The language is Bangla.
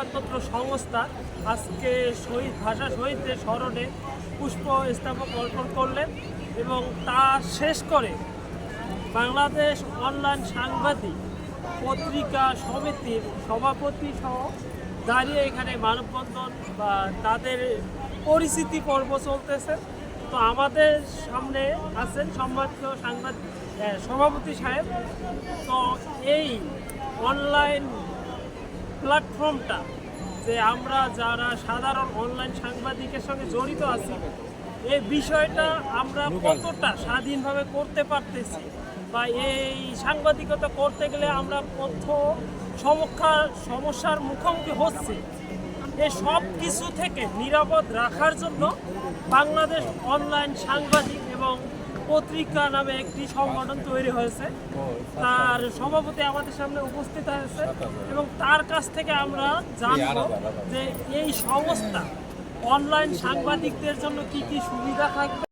সংবাদপত্র সংস্থা আজকে শহীদ ভাষা শহীদদের স্মরণে পুষ্প স্থাপক অর্পণ করলেন এবং তা শেষ করে বাংলাদেশ অনলাইন সাংবাদিক পত্রিকা সমিতির সভাপতি সহ দাঁড়িয়ে এখানে মানববন্ধন বা তাদের পরিচিতি পর্ব চলতেছে। তো আমাদের সামনে আছেন সম্মানিত সাংবাদিক সভাপতি সাহেব। তো এই অনলাইন প্ল্যাটফর্মটা যে আমরা যারা সাধারণ অনলাইন সাংবাদিকের সঙ্গে জড়িত আছি এই বিষয়টা আমরা কতটা স্বাধীনভাবে করতে পারতেছি বা এই সাংবাদিকতা করতে গেলে আমরা কত সমস্যা সমস্যার মুখোমুখি হচ্ছে এই সব কিছু থেকে নিরাপদ রাখার জন্য বাংলাদেশ অনলাইন সাংবাদিক এবং পত্রিকা নামে একটি সংগঠন তৈরি হয়েছে। তার সভাপতি আমাদের সামনে উপস্থিত হয়েছে এবং তার কাছ থেকে আমরা জানব যে এই সংস্থা অনলাইন সাংবাদিকদের জন্য কি কি সুবিধা থাকবে?